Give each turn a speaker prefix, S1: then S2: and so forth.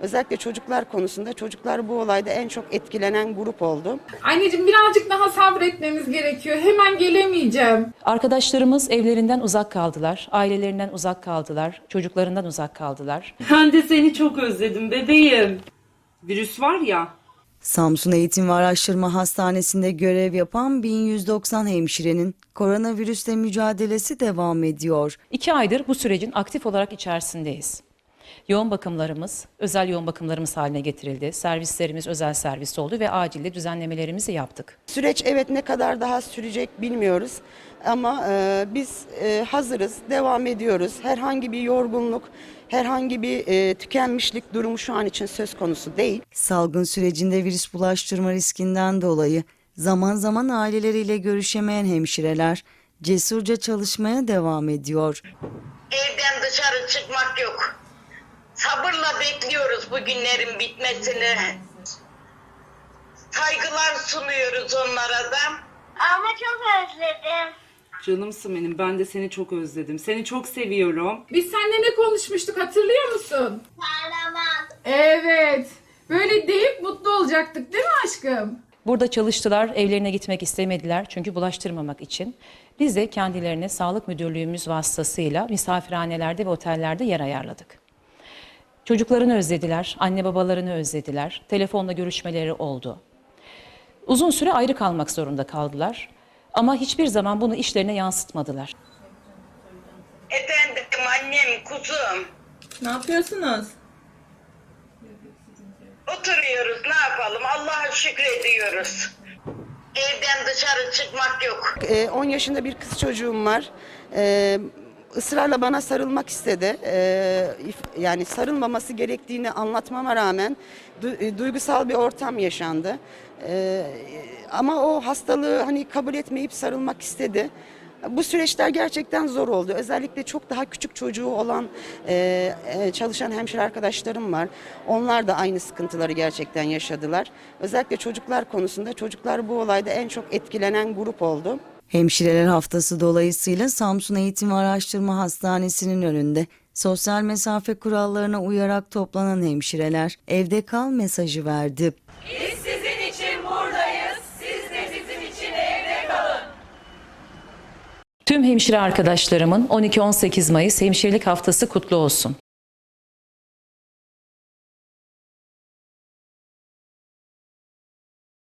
S1: Özellikle çocuklar konusunda çocuklar bu olayda en çok etkilenen grup oldu.
S2: Anneciğim birazcık daha sabretmemiz gerekiyor. Hemen gelemeyeceğim.
S3: Arkadaşlarımız evlerinden uzak kaldılar, ailelerinden uzak kaldılar, çocuklarından uzak kaldılar.
S4: Ben de seni çok özledim bebeğim. Virüs var ya.
S5: Samsun Eğitim ve Araştırma Hastanesi'nde görev yapan 1190 hemşirenin koronavirüsle mücadelesi devam ediyor.
S3: İki aydır bu sürecin aktif olarak içerisindeyiz. Yoğun bakımlarımız, özel yoğun bakımlarımız haline getirildi. Servislerimiz özel servis oldu ve acilde düzenlemelerimizi yaptık.
S1: Süreç evet ne kadar daha sürecek bilmiyoruz ama e, biz e, hazırız, devam ediyoruz. Herhangi bir yorgunluk, herhangi bir e, tükenmişlik durumu şu an için söz konusu değil.
S5: Salgın sürecinde virüs bulaştırma riskinden dolayı zaman zaman aileleriyle görüşemeyen hemşireler cesurca çalışmaya devam ediyor.
S6: Evden dışarı çıkmak yok. Sabırla bekliyoruz bu günlerin bitmesini. Saygılar sunuyoruz onlara da.
S7: Ama çok özledim.
S4: Canımsın benim. Ben de seni çok özledim. Seni çok seviyorum.
S2: Biz seninle ne konuşmuştuk hatırlıyor musun?
S7: Kahraman.
S2: Evet. Böyle deyip mutlu olacaktık değil mi aşkım?
S3: Burada çalıştılar, evlerine gitmek istemediler çünkü bulaştırmamak için. Biz de kendilerine Sağlık Müdürlüğümüz vasıtasıyla misafirhanelerde ve otellerde yer ayarladık. Çocuklarını özlediler, anne babalarını özlediler, telefonla görüşmeleri oldu. Uzun süre ayrı kalmak zorunda kaldılar ama hiçbir zaman bunu işlerine yansıtmadılar.
S6: Efendim annem, kuzum.
S8: Ne yapıyorsunuz?
S6: Oturuyoruz ne yapalım Allah'a şükrediyoruz. Evden dışarı çıkmak yok.
S1: E, 10 yaşında bir kız çocuğum var. E, ısrarla bana sarılmak istedi. E, if- yani sarılmaması gerektiğini anlatmama rağmen e, duygusal bir ortam yaşandı. E, ama o hastalığı hani kabul etmeyip sarılmak istedi. Bu süreçler gerçekten zor oldu. Özellikle çok daha küçük çocuğu olan e, e, çalışan hemşire arkadaşlarım var. Onlar da aynı sıkıntıları gerçekten yaşadılar. Özellikle çocuklar konusunda çocuklar bu olayda en çok etkilenen grup oldu.
S5: Hemşireler Haftası dolayısıyla Samsun Eğitim ve Araştırma Hastanesi'nin önünde sosyal mesafe kurallarına uyarak toplanan hemşireler evde kal mesajı verdi.
S3: Tüm hemşire arkadaşlarımın 12-18 Mayıs Hemşirelik Haftası kutlu olsun.